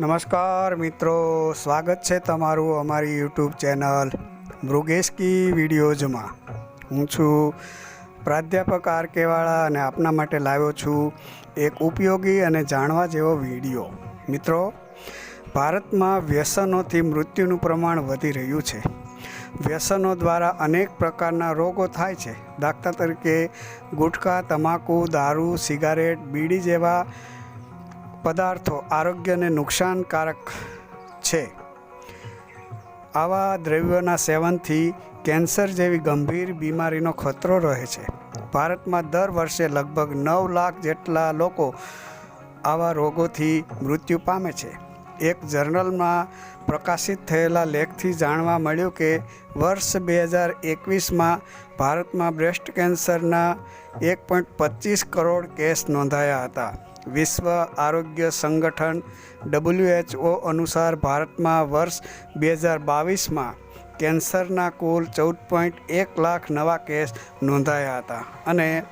નમસ્કાર મિત્રો, સ્વાગત છે તમારું અમારી યુટ્યુબ ચેનલ મૃગેશકી વિડીયોઝમાં. હું છું પ્રાધ્યાપક આર કેવાળા અને આપના માટે લાવ્યો છું એક ઉપયોગી અને જાણવા જેવો વીડિયો. મિત્રો, ભારતમાં વ્યસનોથી મૃત્યુનું પ્રમાણ વધી રહ્યું છે. વ્યસનો દ્વારા અનેક પ્રકારના રોગો થાય છે. દાખલા તરીકે ગુટખા તમાકુ, દારૂ, સિગારેટ, બીડી જેવા પદાર્થો આરોગ્યને નુકસાનકારક છે. આવા દ્રવ્યોના સેવનથી કેન્સર જેવી ગંભીર બીમારીનો ખતરો રહે છે. ભારતમાં દર વર્ષે લગભગ નવ લાખ જેટલા લોકો આવા રોગોથી મૃત્યુ પામે છે. એક જર્નલમાં પ્રકાશિત થયેલા લેખથી જાણવા મળ્યું કે, વર્ષ બે હજાર એકવીસમાં ભારતમાં બ્રેસ્ટ કેન્સરના એક પોઈન્ટ પચીસ કરોડ કેસ નોંધાયા હતા. વિશ્વ આરોગ્ય સંગઠન ડબલ્યુએચઓ અનુસાર ભારતમાં વર્ષ બે હજાર બાવીસમાં કેન્સરના કુલ ચૌદ પોઈન્ટ એક લાખ નવા કેસ નોંધાયા હતા અને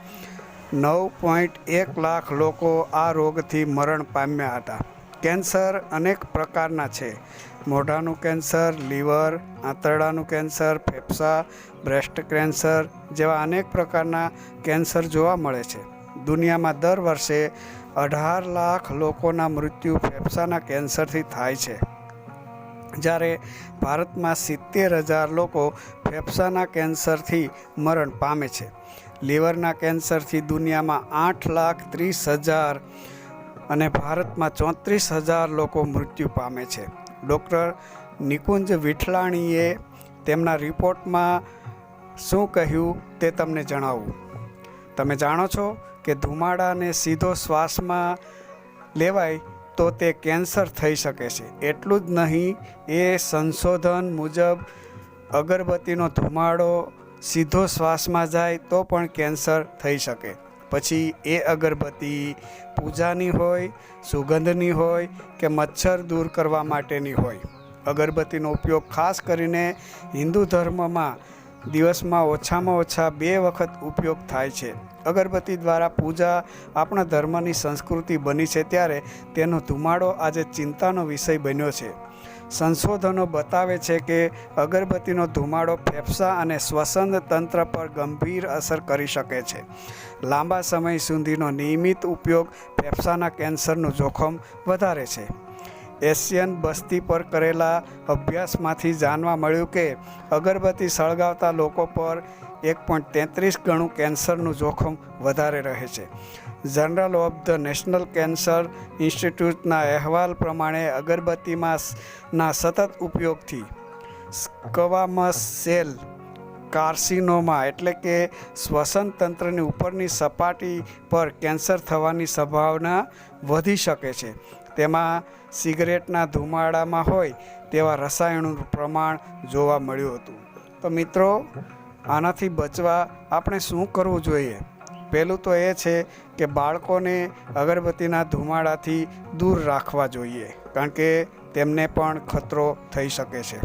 નવ પોઈન્ટ એક લાખ લોકો આ રોગથી મરણ પામ્યા હતા. કેન્સર અનેક પ્રકારના છે. મોઢાનું કેન્સર, લીવર, આંતરડાનું કેન્સર, ફેફસા, બ્રેસ્ટ કેન્સર જેવા અનેક પ્રકારના કેન્સર જોવા મળે છે. દુનિયામાં દર વર્ષે અઢાર લાખ લોકોના મૃત્યુ ફેફસાના કેન્સરથી થાય છે. જ્યારે ભારતમાં સિત્તેર હજાર લોકો ફેફસાના કેન્સરથી મરણ પામે છે. લીવરના કેન્સરથી દુનિયામાં આઠ લાખ ત્રીસ હજાર અને ભારતમાં ચોત્રીસ હજાર લોકો મૃત્યુ પામે છે. ડૉક્ટર નિકુંજ વિઠલાણીએ તેમના રિપોર્ટમાં શું કહ્યું તે તમને જણાવું. તમે જાણો છો? કે ધુમાડાને સીધો શ્વાસમાં લેવાય તો તે કેન્સર થઈ શકે છે. એટલું જ નહીં, એ સંશોધન મુજબ અગરબત્તીનો ધુમાડો સીધો શ્વાસમાં જાય તો પણ કેન્સર થઈ શકે. પછી એ અગરબત્તી પૂજાની હોય, સુગંધની હોય કે મચ્છર દૂર કરવા માટેની હોય. અગરબત્તીનો ઉપયોગ ખાસ કરીને હિન્દુ ધર્મમાં દિવસમાં ઓછામાં ઓછા બે વખત ઉપયોગ થાય છે. અગરબત્તી દ્વારા પૂજા આપણા ધર્મની સંસ્કૃતિ બની છે ત્યારે તેનો ધુમાડો આજે ચિંતાનો વિષય બન્યો છે. સંશોધનો બતાવે છે કે અગરબત્તીનો ધુમાડો ફેફસા અને શ્વસન તંત્ર પર ગંભીર અસર કરી શકે છે. લાંબા સમય સુધીનો નિયમિત ઉપયોગ ફેફસાના કેન્સરનું જોખમ વધારે છે. એશિયન બસ્તી પર કરેલા અભ્યાસમાંથી જાણવા મળ્યું કે અગરબત્તી સળગાવતા લોકો પર એક પોઈન્ટ તેત્રીસ ગણું કેન્સરનું જોખમ વધારે રહે છે. General of the national cancer ઇન્સ્ટિટ્યૂટના અહેવાલ પ્રમાણે અગરબત્તીમાં ના સતત ઉપયોગથી સ્કવામસ સેલ કાર્સિનોમા એટલે કે શ્વસન તંત્રની ઉપરની સપાટી પર કેન્સર થવાની સંભાવના વધી શકે છે. તેમાં સિગરેટના ધુમાડામાં હોય તેવા રસાયણોનું પ્રમાણ જોવા મળ્યું હતું. તો મિત્રો, આનાથી બચવા આપણે શું કરવું જોઈએ? પહેલું તો એ છે કે બાળકોને અગરબત્તીના ધુમાડાથી દૂર રાખવા જોઈએ, કારણ કે તેમને પણ ખતરો થઈ શકે છે.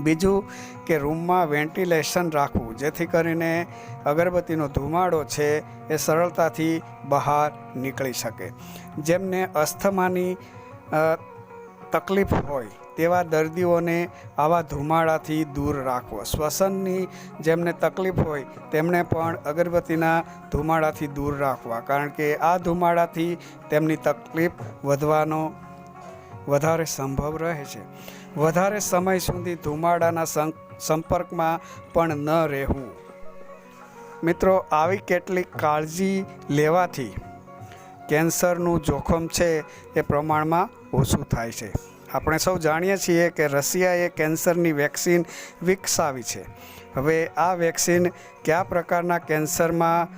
બીજું કે રૂમમાં વેન્ટિલેશન રાખવું, જેથી કરીને અગરબત્તીનો ધુમાડો છે એ સરળતાથી બહાર નીકળી શકે. જેમને અસ્થમાની તકલીફ હોય તેવા દર્દીઓને આવા ધુમાડાથી દૂર રાખવો. શ્વસનની જેમને તકલીફ હોય તેમણે પણ અગરબત્તીના ધુમાડાથી દૂર રાખવા, કારણ કે આ ધુમાડાથી તેમની તકલીફ વધવાનો, વધારે સંભવ રહે છે. વધારે સમય સુધી ધુમાડાના સંપર્કમાં પણ ન રહેવું. મિત્રો, આવી કેટલીક કાળજી લેવાથી કેન્સરનું જોખમ છે એ પ્રમાણમાં ઓછું થાય છે. આપણે સૌ જાણીએ છીએ કે રશિયાએ કેન્સરની વેક્સિન વિકસાવી છે. હવે આ વેક્સિન કયા પ્રકારના કેન્સરમાં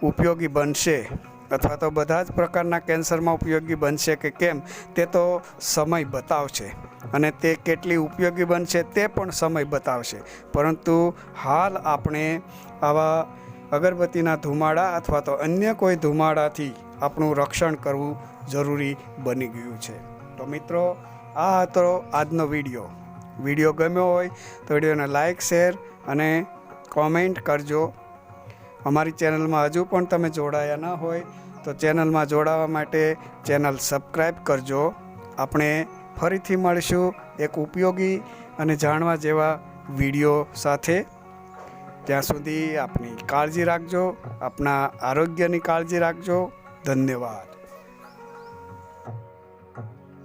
ઉપયોગી બનશે? અથવા તો બધા જ પ્રકારના કેન્સરમાં ઉપયોગી બનશે કે કેમ? તે તો સમય બતાવશે. અને તે કેટલી ઉપયોગી બનશે તે પણ સમય બતાવશે. પરંતુ હાલ આપણે આવા અગરબત્તીના ધુમાડા અથવા તો અન્ય કોઈ ધુમાડાથી આપણું રક્ષણ કરવું જરૂરી બની ગયું છે. તો મિત્રો, આ હતો આજનો વીડિયો. વીડિયો ગમ્યો હોય તો વિડીયોને લાઇક શેર અને કોમેન્ટ કરજો. અમારી ચેનલમાં હજુ પણ તમે જોડાયા ન હોય તો ચેનલમાં જોડાવા માટે ચેનલ સબસ્ક્રાઈબ કરજો. આપણે ફરીથી મળીશું એક ઉપયોગી અને જાણવા જેવા વીડિયો સાથે. ત્યાં સુધી આપની કાળજી રાખજો, આપના આરોગ્યની કાળજી રાખજો. ધન્યવાદ.